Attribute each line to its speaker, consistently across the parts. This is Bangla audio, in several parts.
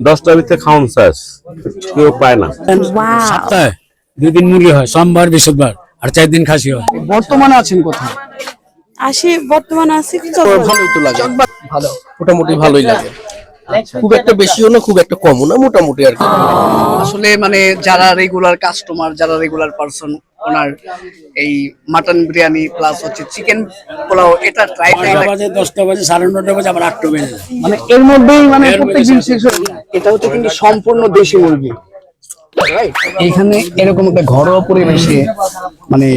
Speaker 1: দশটার ভিতরে খাওয়ান শেষ। কেউ পায় না।
Speaker 2: সপ্তাহে দুই দিন মুরগি হয় সোমবার বৃহস্পতিবার আর চার দিন খাসি হয়।
Speaker 3: বর্তমানে আছেন কোথায়?
Speaker 4: আসি বর্তমানে আছি
Speaker 5: ভালোই তো লাগে।
Speaker 3: ভালো
Speaker 5: মোটামুটি ভালোই লাগে। খুব একটা বেশিও না খুব একটা কমও না মোটামুটি আর কি।
Speaker 3: আসলে মানে যারা রেগুলার কাস্টমার যারা রেগুলার পারসন ওনার এই মাটন বিরিয়ানি প্লাস হচ্ছে চিকেন পোলাও এটা ট্রাই
Speaker 2: বাজে দশটা বাজে সাড়ে নটা বাজে আবার আটটা বেজে যায়।
Speaker 3: মানে এর মধ্যেই মানে
Speaker 2: এর
Speaker 3: প্রত্যেক দিন শেষ হয়ে এটা হচ্ছে কিন্তু সম্পূর্ণ দেশি মুরগি। এখানে এরকম একটা ঘরোয়া পরিবেশে মানে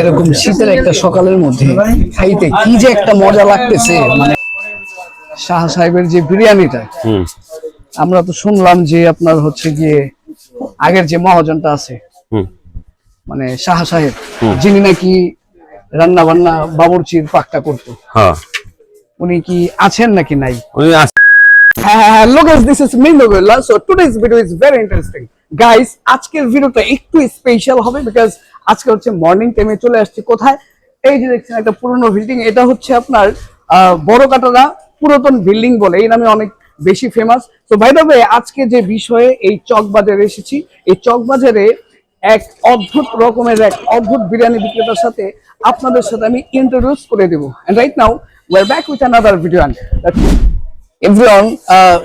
Speaker 3: এরকম শীতের একটা সকালের মধ্যে খাইতে কি যে একটা মজা লাগতেছে মানে শাহ সাহেবের যে বিরিয়ানিটা আমরা তো শুনলাম যে আপনার হচ্ছে গিয়ে আগের যে মহাজনটা আছে মানে শাহ সাহেব যিনি নাকি রান্না বান্না বাবুর্চির পাকটা করতো।
Speaker 1: হ্যাঁ।
Speaker 3: উনি কি আছেন নাকি নাই?
Speaker 1: উনি
Speaker 3: hello guys this is Mindu Golla so today's video is very interesting guys আজকের ভিডিওটা একটু স্পেশাল হবে বিকজ আজকে হচ্ছে মর্নিং টাইমে চলে আসছি কোথায়? এই যে দেখছেন একটা পুরনো বিল্ডিং এটা হচ্ছে আপনার আহ, বড় কাটারা পুরাতন বিল্ডিং বলে, এই নামে অনেক বেশি ফেমাস তো ভাই দ্য আজকে যে বিষয়ে এই চক বাজারে এসেছি, এই চক বাজারে এক অদ্ভুত রকমের এক অদ্ভুত বিরিয়ানি বিক্রেতার সাথে আপনাদের সাথে আমি ইন্ট্রোডিউস করে দেবো। Right now we're back with another video everyone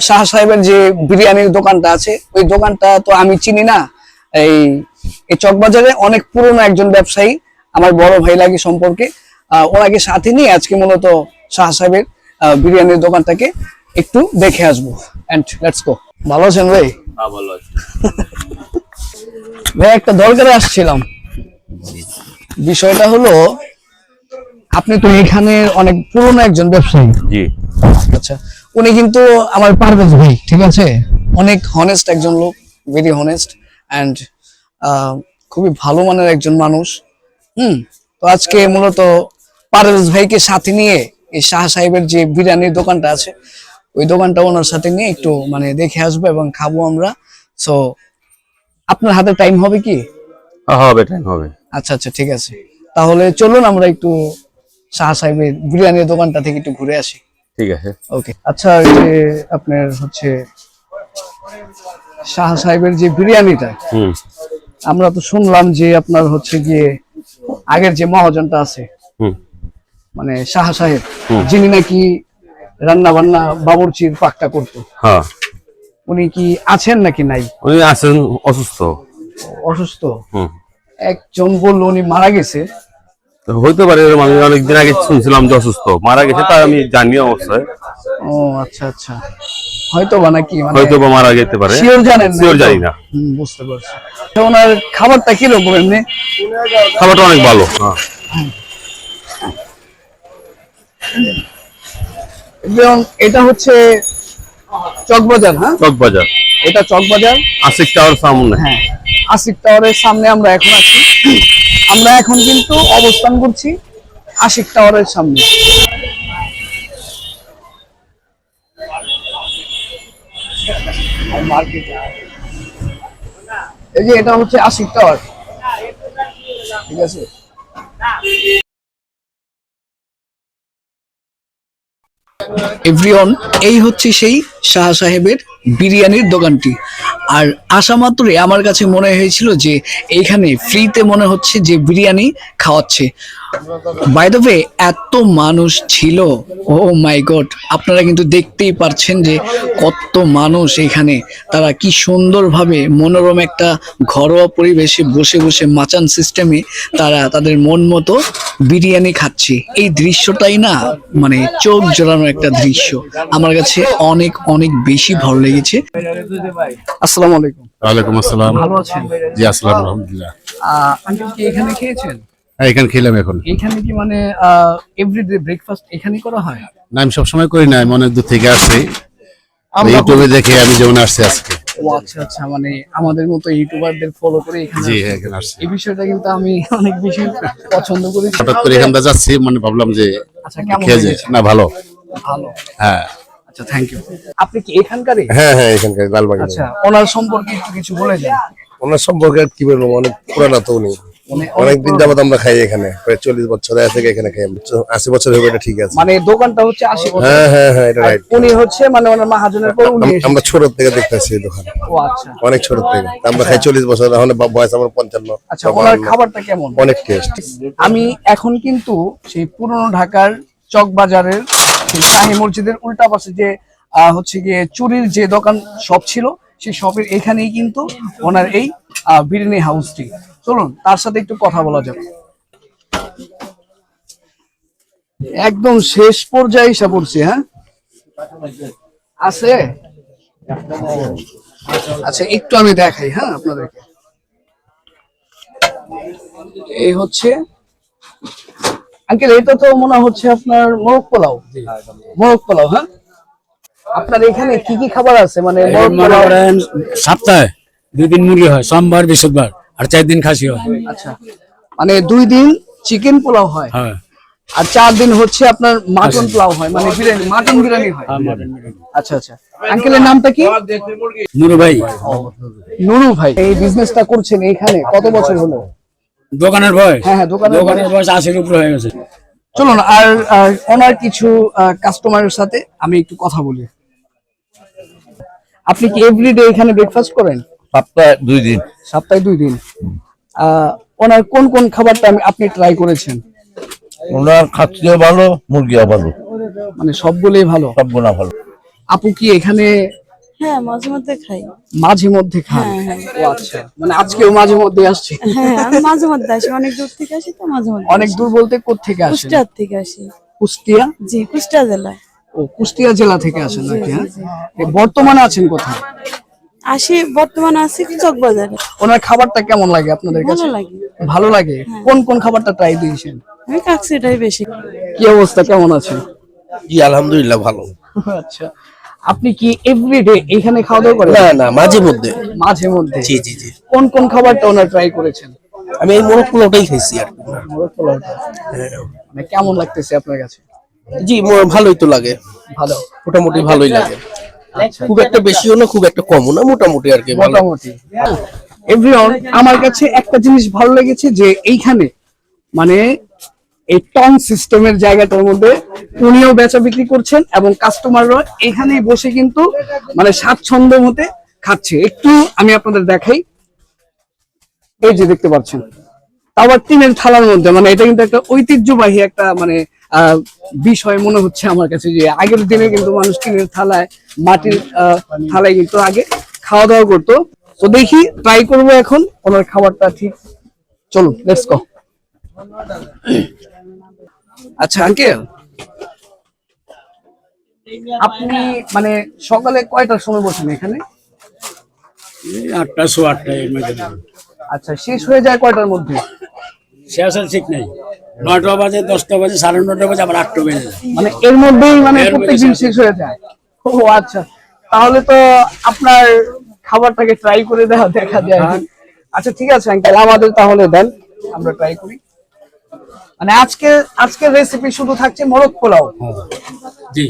Speaker 3: Shah সাহেবের যে বিরিয়ানির দোকানটা আছে, ওই দোকানটা তো আমি চিনি না। এই এই চকবাজারে অনেক পুরনো একজন ব্যবসায়ী, আমার বড় ভাই লাগে সম্পর্কে। ওনাকে সাথে নিয়ে আজকে মূলত শাহ সাহেবের বিরিয়ানির দোকানটাকে একটু দেখে আসব। এন্ড লেটস গো ভালো আছেন ভাই?
Speaker 1: হ্যাঁ, ভালো আছে।
Speaker 3: ভাই একটা দরকারে আসছিলাম। বিষয়টা হলো আপনি তো এখানে অনেক পুরনো একজন ব্যবসায়ী।
Speaker 1: জি।
Speaker 3: আচ্ছা উনি কিন্তু আমার পারভেজ ভাই ঠিক আছে? অনেক হনেস্ট একজন লোক ভেরি হনেস্ট অ্যান্ড খুবই ভালো মানের একজন মানুষ। হুম তো আজকে মূলত পারভেজ ভাইকে সাথে নিয়ে এই শাহ সাহেবের যে বিরিয়ানির দোকানটা আছে ওই দোকানটা ওনার সাথে নিয়ে একটু মানে দেখে আসব এবং খাব আমরা। সো আপনার হাতে টাইম হবে কি?
Speaker 1: হবে টাইম হবে।
Speaker 3: আচ্ছা আচ্ছা ঠিক আছে। তাহলে চলুন আমরা একটু শাহ সাহেবের বিরিয়ানির দোকানটা থেকে একটু ঘুরে আসি।
Speaker 1: ঠিক আছে।
Speaker 3: ওকে আচ্ছা এই যে আপনার হচ্ছে শাহ সাহেবের যে বিরিয়ানিটা
Speaker 1: হুম।
Speaker 3: আমরা তো শুনলাম যে আপনার হচ্ছে গিয়ে আগের যে মহাজনটা আছে
Speaker 1: হুম।
Speaker 3: মানে শাহ সাহেব যিনি নাকি রান্না বান্না বাবুর্চির পাকটা করতো।
Speaker 1: হ্যাঁ।
Speaker 3: উনি কি আছেন নাকি নাই?
Speaker 1: উনি আছেন অসুস্থ।
Speaker 3: অসুস্থ?
Speaker 1: হুম।
Speaker 3: একজন বলল উনি মারা গেছে।
Speaker 1: তো হইতে পারে আমি অনেকদিন আগে শুনছিলাম যে অসুস্থ। মারা গেছে তাই আমি জানি অবশ্যই।
Speaker 3: ও আচ্ছা আচ্ছা। হয়তো বা নাকি মানে
Speaker 1: হয়তো বা মারা যেতে পারে।
Speaker 3: শিওর জানেন না।
Speaker 1: শিওর জানি না।
Speaker 3: বুঝতে পারছি। তো ওনার খাবারটা কীরকম এমনি?
Speaker 1: খাবারটা অনেক ভালো হ্যাঁ।
Speaker 3: এবং এটা হচ্ছে চকবাজার হ্যাঁ?
Speaker 1: চকবাজার।
Speaker 3: এটা চকবাজার।
Speaker 1: আশিক টাওয়ার সামনে।
Speaker 3: হ্যাঁ আশিক টাওয়ারের সামনে আমরা এখন আছি। আমরা এখন কিন্তু অবস্থান করছি আশিক টাওয়ারের সামনে। এই যে এটা হচ্ছে আশিক টাওয়ার। ঠিক আছে? এভরিওন এই হচ্ছে সেই শাহ সাহেবের বিরিয়ানির দোকানটি। আর আসা মাত্রই আমার কাছে মনে হয়েছিল যে এইখানে ফ্রিতে মনে হচ্ছে যে বিরিয়ানি খাওয়াচ্ছে। বাই দ্য ওয়ে এত মানুষ ছিল। ও মাই গড আপনারা কিন্তু দেখতেই পারছেন যে কত মানুষ এখানে। তারা কি সুন্দরভাবে মনোরম একটা ঘরোয়া পরিবেশে বসে বসে মাচান সিস্টেমে তারা তাদের মন মতো বিরিয়ানি খাচ্ছে। এই দৃশ্যটাই না মানে চোখ জোড়ানো একটা দৃশ্য। আমার কাছে অনেক অনেক বেশি ভালো লেগেছে। আসসালামু আলাইকুম।
Speaker 6: ওয়ালাইকুম আসসালাম।
Speaker 3: ভালো আছেন?
Speaker 6: জি আসসালাম আলহামদুলিল্লাহ
Speaker 3: আঙ্কেল কি এখানে খেয়েছেন?
Speaker 6: হ্যাঁ এখানে খেলাম এখন।
Speaker 3: এখানে কি মানে এভরিডে ব্রেকফাস্ট এখানেই করা হয়?
Speaker 6: না আমি সবসময় করি না আমি অনেক দূর থেকে আসছি ইউটিউবে দেখে আমি যেমন আসছি আজকে।
Speaker 3: ও আচ্ছা আচ্ছা মানে আমাদের মতো ইউটিউবারদের ফলো করে এখানে
Speaker 6: জি এখানে আসছি।
Speaker 3: এই বিষয়টা কিন্তু আমি অনেক বেশি পছন্দ করি।
Speaker 6: হঠাৎ করে এখানটা যাচ্ছি মানে ভাবলাম যে
Speaker 3: আচ্ছা কেমন
Speaker 6: না ভালো।
Speaker 3: ভালো।
Speaker 6: হ্যাঁ।
Speaker 3: আচ্ছা থ্যাংক ইউ আপনি কি এখানকারই?
Speaker 7: হ্যাঁ হ্যাঁ এখানকার লালবাগ।
Speaker 3: আচ্ছা ওনার সম্পর্কে একটু কিছু বলে যান।
Speaker 7: ওনার সম্পর্কে আর কি বলব অনেক পুরানা তো উনি। অনেকদিন যাবত আমরা খাই এখানে প্রায় চল্লিশ বছর থেকে এখানে খাই আশি বছর হবে এটা ঠিক আছে।
Speaker 3: মানে দোকানটা হচ্ছে আশি বছর।
Speaker 7: হ্যাঁ হ্যাঁ হ্যাঁ এটা রাইট
Speaker 3: উনি হচ্ছে মানে ওনার মহাজনের পর উনি
Speaker 7: আমরা ছোট থেকে দেখতেছি এই দোকান।
Speaker 3: ও আচ্ছা।
Speaker 7: অনেক ছোট থেকে। আমরা খাই চল্লিশ বছর এখন বয়স আমার পঞ্চান্ন
Speaker 3: আচ্ছা ওনার খাবারটা কেমন?
Speaker 7: অনেক টেস্ট
Speaker 3: আমি এখন কিন্তু সেই পুরনো ঢাকার চক বাজারের শাহী মসজিদের উল্টা পাশে যে আহ, হচ্ছে গিয়ে চুরির যে দোকান শপ ছিল সেই শপের এখানেই কিন্তু ওনার এই বিরিয়ানি হাউসটি চলুন তার সাথে একটু কথা বলা যাবে একদম শেষ পর্যায়ে এসে পড়ছি হ্যাঁ? আছে? আচ্ছা একটু আমি দেখাই হ্যাঁ আপনাদেরকে। এই হচ্ছে আঙ্কেল এটা তো মনে হচ্ছে আপনার মোরগ পোলাও। মোরগ। পোলাও হ্যাঁ? আপনার এখানে কি কি খাবার আছে? মানে
Speaker 2: সপ্তাহে দুই দিন মুরগি হয় সোমবার বৃহস্পতিবার। আর চার দিন খাসি হয়।
Speaker 3: আচ্ছা। মানে দুই দিন চিকেন পোলাও হয়।
Speaker 2: হ্যাঁ।
Speaker 3: আর চার দিন হচ্ছে আপনার মাটন পোলাও হয় মানে বিরিয়ানি মাটন বিরিয়ানি হয়। আচ্ছা আচ্ছা। আঙ্কেলের নামটা কি?
Speaker 2: নুরু ভাই।
Speaker 3: নুরু ভাই। এই বিজনেসটা করছেন এখানে কত বছর হলো?
Speaker 2: দোকানের বয়স?
Speaker 3: হ্যাঁ হ্যাঁ দোকানের
Speaker 2: দোকানের বয়স। আশির উপরে হয়ে গেছে।
Speaker 3: চলুন আর আর ওনার কিছু কাস্টমারের সাথে আমি একটু কথা বলি। আপনি কি এভরিডে এখানে ব্রেকফাস্ট করেন?
Speaker 8: সপ্তাহে দুই দিন।
Speaker 3: সপ্তাহে দুই দিন। আহ, ওনার কোন কোন খাবারটা আমি আপনি ট্রাই করেছেন?
Speaker 8: ওনার খাচ্ছিও ভালো মুরগিও ভালো।
Speaker 3: মানে সবগুলোই ভালো?
Speaker 8: সব গুণা ভালো।
Speaker 3: আপু কি এখানে
Speaker 4: হ্যাঁ মাঝে মধ্যে খাই।
Speaker 3: মাঝে মধ্যে খান?
Speaker 4: হ্যাঁ,
Speaker 3: আচ্ছা। মানে আজকেও মাঝে মধ্যে আসছে?
Speaker 4: হ্যাঁ আমি মাঝে মধ্যে আসি। অনেক দূর থেকে আসি তো মাঝে মধ্যে
Speaker 3: অনেক দূর বলতে কোথেকে আসেন?
Speaker 4: কুষ্টিয়ার থেকে আসি।
Speaker 3: কুষ্টিয়া?
Speaker 4: জি কুষ্টিয়া জেলায়।
Speaker 3: ও কুষ্টিয়া জেলা থেকে আসেন নাকি হ্যাঁ? বর্তমানে আছেন কোথায়?
Speaker 4: আসি বর্তমানে আছি চক বাজারে
Speaker 3: ওনার খাবারটা কেমন লাগে আপনাদের
Speaker 4: ভালো
Speaker 3: কাছে?
Speaker 4: লাগে।
Speaker 3: ভালো লাগে? কোন কোন খাবারটা ট্রাই দিয়েছেন?
Speaker 4: আমি কাকসিটাই বেশি
Speaker 3: কি অবস্থা? কেমন আছে
Speaker 5: জি আলহামদুলিল্লাহ ভালো।
Speaker 3: আচ্ছা। আপনি কি এভরিডে এখানে খাওয়া দাওয়া করেন?
Speaker 5: না না মাঝে মধ্যে।
Speaker 3: মাঝে মধ্যে?
Speaker 5: জি জি জি।
Speaker 3: কোন কোন খাবারটা ওনার ট্রাই করেছেন?
Speaker 5: আমি এই মোরগ পোলাওটাই খাইছি আর।
Speaker 3: মোরগ পোলাওটা। মানে কেমন লাগতেছে আপনার কাছে?
Speaker 5: জি ভালোই তো লাগে।
Speaker 3: ভালো।
Speaker 5: মোটামুটি ভালোই লাগে। খুব একটা বেশিও না খুব একটা কমও না মোটামুটি আর কি
Speaker 3: মোটামুটি। এভরিওয়ান আমার কাছে একটা জিনিস ভালো লেগেছে যে এইখানে মানে এই টন সিস্টেমের জায়গাটার মধ্যে উনিও বেচা বিক্রি করছেন এবং কাস্টমাররা এখানেই বসে কিন্তু মানে স্বাচ্ছন্দ্য মতে খাচ্ছে। একটু আমি আপনাদের দেখাই। এই যে দেখতে পাচ্ছেন আবার টিনের থালার মধ্যে মানে এটা কিন্তু একটা ঐতিহ্যবাহী একটা মানে বিষয় মনে হচ্ছে আমার কাছে যে আগের দিনে কিন্তু মানুষ টিনের থালায় মাটির থালায় কিন্তু আগে খাওয়া দাওয়া করতো। তো দেখি ট্রাই করব এখন। ওনার খাবারটা ঠিক। চলুন লেটস গো আচ্ছা আঙ্কেল আপনি মানে সকালে কয়টার সময় বসেন এখানে?
Speaker 2: আটটা আটটা
Speaker 3: আচ্ছা শেষ হয়ে যায় কয়টার মধ্যে?
Speaker 2: শেষ আর ঠিক নেই। নয়টা বাজে দশটা বাজে সাড়ে নটা বাজে আবার আটটা বেজে যায়।
Speaker 3: মানে এর মধ্যেই মানে
Speaker 2: প্রত্যেক দিন
Speaker 3: প্রত্যেকদিন
Speaker 2: শেষ
Speaker 3: হয়ে যায়। ও আচ্ছা তাহলে তো আপনার খাবারটাকে ট্রাই করে দেখা দেখা যায়। আচ্ছা ঠিক আছে আঙ্কেল আমাদের তাহলে দেন আমরা ট্রাই করি। মানে আজকে আজকের রেসিপি শুধু থাকছে মোরগ পোলাও।
Speaker 2: জি।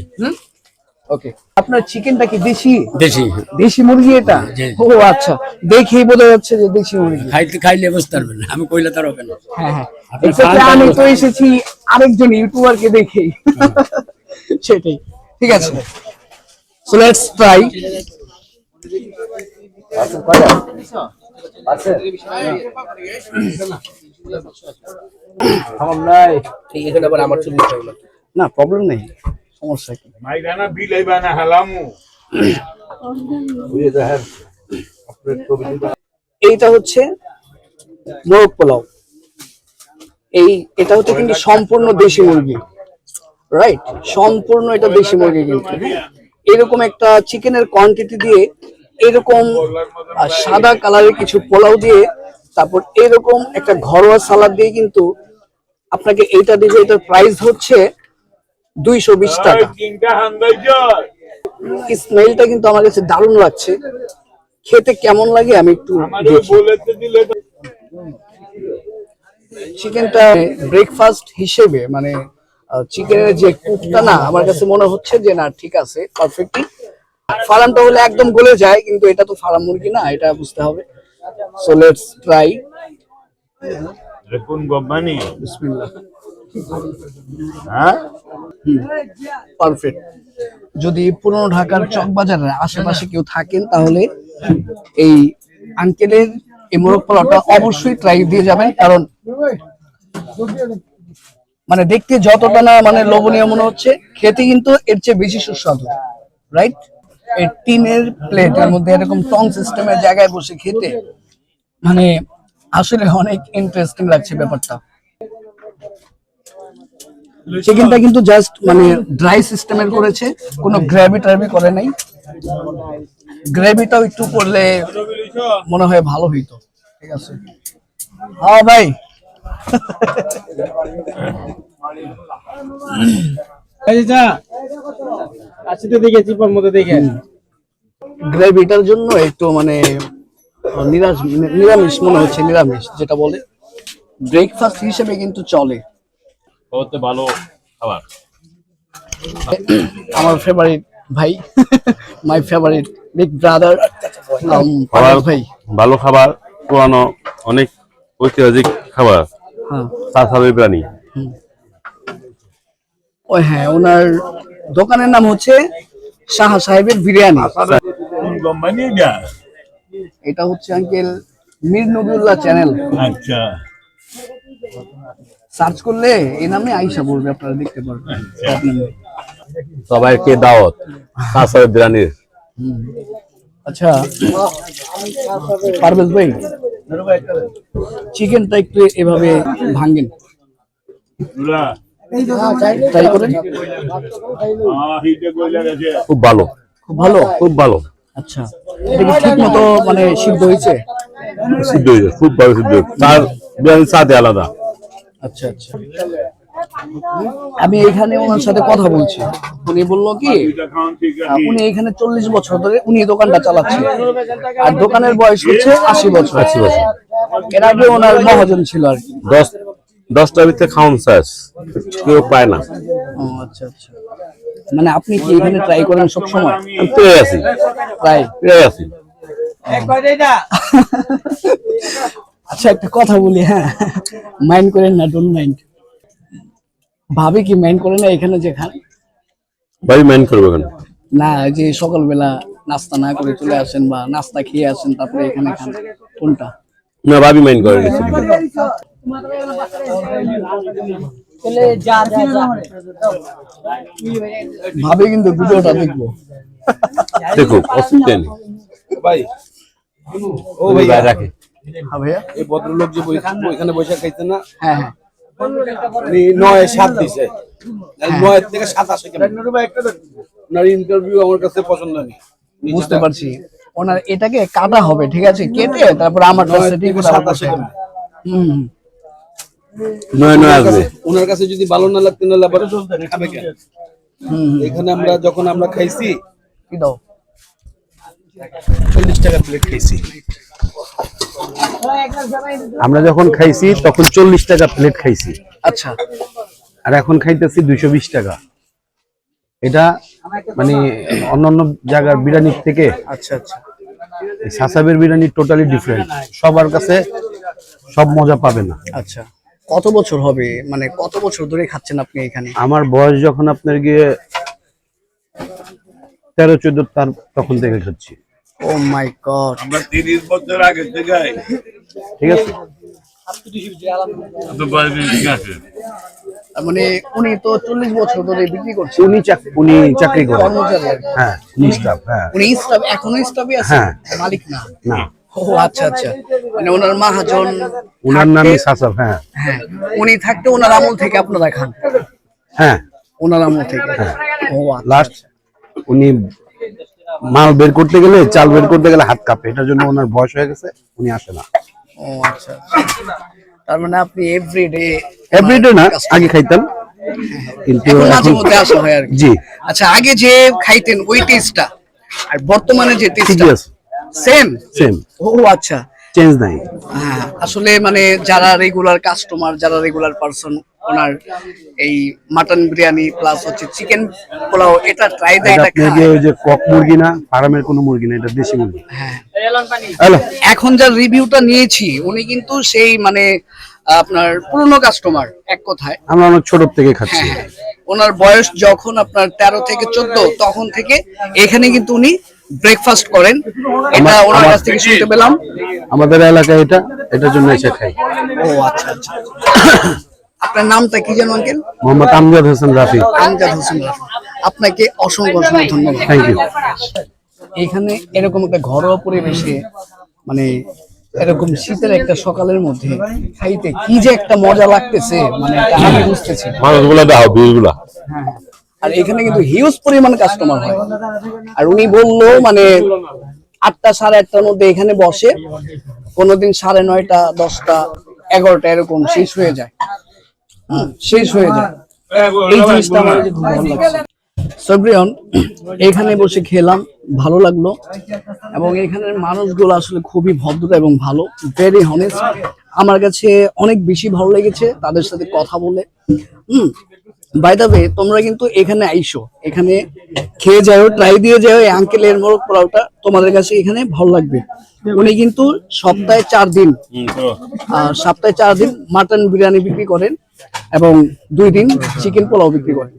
Speaker 3: ওকে আপনার চিকেনটা কি দেশি?
Speaker 2: দেশি।
Speaker 3: দেশি মুরগি এটা? ও আচ্ছা। দেখেই বোঝা যাচ্ছে যে দেশি মুরগি।
Speaker 2: খাইতে খাইলে বুঝতে পারবেন আমি কইলে তার হবে না।
Speaker 3: হ্যাঁ হ্যাঁ। আমি তো এসেছি আরেকজন ইউটিউবারকে দেখেই। সেটাই। ঠিক আছে। সো লেটস ট্রাই
Speaker 5: ঠিক এখানে আবার আমার চুল না
Speaker 3: প্রবলেম নেই। সমস্যা কি?
Speaker 9: Maidana bilay bana halamu.
Speaker 3: এইটা হচ্ছে মোরগ পোলাও। এই এটা হচ্ছে কিন্তু সম্পূর্ণ দেশি মুরগি। রাইট সম্পূর্ণ এটা দেশি মুরগি কিন্তু। এরকম একটা চিকেনের কোয়ান্টিটি দিয়ে এরকম সাদা কালারের কিছু পোলাও দিয়ে তারপর এরকম একটা ঘরোয়া সালাদ দিয়ে কিন্তু আপনাকে এইটা দিবে এটার প্রাইস হচ্ছে দুইশো বিশ টাকা. স্মেলটা কিন্তু আমার কাছে দারুণ লাগছে। খেতে কেমন লাগে আমি একটু চিকেনটা ব্রেকফাস্ট হিসেবে মানে চিকেনের যে কুকটা না আমার কাছে মনে হচ্ছে যে না ঠিক আছে পারফেক্টলি ফার্মটা হলে একদম গলে যায় কিন্তু এটা তো ফার্ম মুরগি না এটা বুঝতে হবে। সো লেটস ট্রাই
Speaker 9: কোন কোম্পানি?
Speaker 3: বিসমিল্লাহ।
Speaker 9: হ্যাঁ?
Speaker 3: পারফেক্ট যদি পুরনো ঢাকার চকবাজারের আশেপাশে কেউ থাকেন তাহলে এই আঙ্কেলের এই মোরগ পোলাওটা অবশ্যই ট্রাই দিয়ে যাবেন কারণ মানে দেখতে যতটা না মানে লোভনীয় মনে হচ্ছে খেতে কিন্তু এর চেয়ে বেশি সুস্বাদু রাইট এই টিনের প্লেটের মধ্যে এরকম টং সিস্টেমের জায়গায় বসে খেতে মানে আসলে অনেক ইন্টারেস্টিং লাগছে ব্যাপারটা। চিকেনটা কিন্তু জাস্ট মানে ড্রাই সিস্টেমের করেছে কোনো গ্রেভি ট্রেভি করে নাই। গ্রেভিটাও একটু করলে মনে হয় ভালো হইতো। ঠিক আছে? হ্যাঁ ভাই। গ্রেভিটার জন্য একটু মানে নিরামিষ মনে হচ্ছে নিরামিষ যেটা বলে। ব্রেকফাস্ট হিসেবে কিন্তু চলে।
Speaker 1: হতে ভালো খাবার।
Speaker 3: আমার ফেভারিট ভাই মাই ফেভারিট বিগ ব্রাদার
Speaker 1: খাবার
Speaker 3: ভাই।
Speaker 1: ভালো খাবার পুরানো অনেক ঐতিহাসিক খাবার।
Speaker 3: হ্যাঁ।
Speaker 1: সাসাবের প্রাণী
Speaker 3: ওই হ্যাঁ ওনার দোকানের নাম হচ্ছে শাহ সাহেবের বিরিয়ানি।
Speaker 9: এটা
Speaker 3: এটা হচ্ছে আঙ্কেল মীর নবিউল্লাহ চ্যানেল
Speaker 9: আচ্ছা।
Speaker 3: সার্চ করলে এই নামে আইসা বলবে আপনারা দেখতে পারবেন।
Speaker 1: সবাইকে দাওয়াত সাসাবের প্রাণীর
Speaker 3: আচ্ছা পারভেজ ভাই চিকেনটা একটু এভাবে ভাঙেন। ট্রাই করেন।
Speaker 1: খুব ভালো।
Speaker 3: খুব ভালো?
Speaker 1: খুব ভালো।
Speaker 3: আচ্ছা এটা ঠিক মতো মানে সিদ্ধ হয়েছে?
Speaker 1: সিদ্ধ হয়েছে খুব ভালো সিদ্ধ তার বিরিয়ানির সাথে আলাদা।
Speaker 3: আচ্ছা আচ্ছা। আমি এখানে ওনার সাথে কথা বলছি। উনি বলল কি উনি এখানে চল্লিশ বছর ধরে উনি দোকানটা চালাচ্ছে। আর দোকানের বয়স হচ্ছে আশি বছর। আশি বছর। এর আগে ওনার মহাজন ছিল আর কি।
Speaker 1: দশ দশটার ভিতরে খাওয়ান শেষ। কেউ পায় না।
Speaker 3: আচ্ছা আচ্ছা। মানে আপনি কি এখানে ট্রাই করেন সব সময়
Speaker 1: পেয়ে আছি।
Speaker 3: ট্রাই
Speaker 1: পেয়ে আছি।
Speaker 3: আচ্ছা একটা কথা বলি হ্যাঁ। মাইন্ড করেন না ডোন্ট মাইন্ড ভাবে কি মাইন্ড করে না এখানে যে খান
Speaker 1: ভাই মাইন্ড করবে এখানে
Speaker 3: না যে সকালবেলা নাস্তা না করে চলে আসেন বা নাস্তা খেয়ে আসেন তারপরে এখানে খান। কোনটা?
Speaker 1: না ভাবি মাইন্ড করে নিচ্ছি
Speaker 3: ভাবে কিন্তু ভিডিওটা দেখব।
Speaker 1: দেখো অসুবিধা নেই।
Speaker 5: ভাই ও
Speaker 1: ভাই রাখে।
Speaker 3: হ্যাঁ ভাইয়া।
Speaker 5: এই ভদ্রলোক যে ওইখানে বসে খাইছে না?
Speaker 3: হ্যাঁ হ্যাঁ।
Speaker 5: উনি নয় সাত দিছে। নয় থেকে সাত আসে কেন ওনার ইন্টারভিউ আমার কাছে পছন্দ নেই
Speaker 3: বুঝতে পারছি। ওনার এটাকে কাটা হবে ঠিক আছে? কেটে তারপর আমার
Speaker 5: নয়
Speaker 3: কাছে ঠিক
Speaker 5: সাত আসে কেন
Speaker 3: হুম হুম।
Speaker 1: নয় নয় আসবে।
Speaker 5: ওনার কাছে যদি ভালো না লাগতে না খাবে কেন। এখানে আমরা যখন আমরা খাইছি
Speaker 3: কি দাও?
Speaker 5: চল্লিশ টাকা প্লেট খাইছি।
Speaker 10: আমরা যখন খাইছি তখন চল্লিশ টাকা প্লেট খাইছি।
Speaker 3: আচ্ছা।
Speaker 10: আর এখন খাইতেছি দুইশো বিশ টাকা। এটা মানে অন্যান্য জায়গার বিরিয়ানির থেকে
Speaker 3: আচ্ছা আচ্ছা।
Speaker 10: সাসাবের বিরিয়ানি টোটালি ডিফারেন্ট সবার কাছে সব মজা পাবে না।
Speaker 3: আচ্ছা। কত বছর হবে? মানে কত বছর ধরে খাচ্ছেন আপনি এখানে?
Speaker 10: আমার বয়স যখন আপনার গিয়ে তেরো চোদ্দ তার তখন থেকে খাচ্ছি।
Speaker 3: ও মাই গড
Speaker 9: আমরা তিরিশ বছর আগে থেকে
Speaker 10: ঠিক আছে।
Speaker 3: মানে উনি তো চল্লিশ বছর ধরে বিক্রি করছে
Speaker 10: উনি উনি চাকরি করেন।
Speaker 3: কর্মচারী।
Speaker 10: হ্যাঁ উনি স্টাফ হ্যাঁ।
Speaker 3: উনি স্টাফ এখনও স্টাফে আছে?
Speaker 10: হ্যাঁ।
Speaker 3: মালিক না?
Speaker 10: না।
Speaker 3: ও আচ্ছা আচ্ছা। মানে ওনার মহাজন
Speaker 10: সাসাব হ্যাঁ।
Speaker 3: হ্যাঁ। উনি থাকতে ওনার আমল থেকে আপনারা খান।
Speaker 10: হ্যাঁ।
Speaker 3: ওনার আমল থেকে। ও আচ্ছা।
Speaker 10: লাস্ট উনি মাল বের করতে গেলে চাল বের করতে গেলে হাত কাঁপে। এটার জন্য ওনার বয়স হয়ে গেছে উনি আসে না।
Speaker 3: ও আচ্ছা। তার মানে আপনি এভরিডে
Speaker 10: এভরিডে না আগে খাইতাম। কিন্তু
Speaker 3: এখন মাঝে মধ্যে আসা হয় আর
Speaker 10: জি।
Speaker 3: আচ্ছা আগে যে খাইতেন ওই টেস্টটা আর বর্তমানে যে টেস্টটা সেম
Speaker 10: সেম
Speaker 3: ও আচ্ছা।
Speaker 10: চেঞ্জ নাই।
Speaker 3: হ্যাঁ আসলে মানে যারা রেগুলার কাস্টমার যারা রেগুলার পারসন ওনার এই মাটন বিরিয়ানি প্লাস হচ্ছে চিকেন পোলাও এটা ট্রাই দেয়
Speaker 10: এটা
Speaker 3: খায়।
Speaker 10: ওই যে কক মুরগি না? ফার্মের কোনো মুরগি না এটা দেশি মুরগি।
Speaker 3: হ্যাঁ। এখন যার রিভিউটা নিয়েছি উনি কিন্তু সেই মানে আপনার পুরনো কাস্টমার এক কথায়।
Speaker 10: আমরা অনেক ছোট থেকে খাচ্ছি।
Speaker 3: হ্যাঁ। ওনার বয়স যখন আপনার তেরো থেকে চোদ্দ তখন থেকে এখানে কিন্তু উনি ব্রেকফাস্ট করেন। এটা ওনার কাছ থেকে শুনতে পেলাম।
Speaker 10: আমাদের এলাকায় এটা এটার জন্য এসে খাই।
Speaker 3: ও আচ্ছা আচ্ছা। আপনার নামটা কি যেন আঙ্কেল?
Speaker 10: মোহাম্মদ আমজাদ হোসেন রাফি।
Speaker 3: আমজাদ হোসেন রাফি। আপনাকে অসংখ্য অসংখ্য ধন্যবাদ।
Speaker 10: থ্যাংক ইউ
Speaker 3: এখানে এরকম একটা ঘরোয়া পরিবেশে মানে এরকম শীতের একটা সকালের মধ্যে খাইতে কি যে একটা মজা লাগতেছে মানে আমি বুঝতেছি
Speaker 1: মানুষগুলো দাও বিলগুলা
Speaker 3: হ্যাঁ। আর এখানে কিন্তু হিউজ পরিমাণ কাস্টমার হয়। আর উনি বলল মানে আটটা সাড়ে আটটার মধ্যে এখানে বসে, কোনোদিন সাড়ে নয়টা, দশটা, এগারোটা এরকম শেষ হয়ে যায়। শেষ হয়ে যায়। এই জিনিসটা আমার এখানে বসে খেলাম, ভালো লাগল। এবং এখানের মানুষগুলো আসলে খুবই ভদ্র এবং ভালো ভেরি হনেস্ট আমার কাছে অনেক বেশি ভালো লেগেছে তাদের সাথে কথা বলে। হুম বাই দা ওয়ে তোমরা কিন্তু এখানে আইসো। এখানে খেয়ে যাও ট্রাই দিয়ে যাও এই আঙ্কেলের মোরগ পোলাওটা তোমাদের কাছে এখানে ভালো লাগবে। উনি কিন্তু সপ্তাহে চার দিন সপ্তাহে চার দিন মাটন বিরিয়ানি বিক্রি করেন এবং দুই দিন চিকেন পোলাও বিক্রি করেন।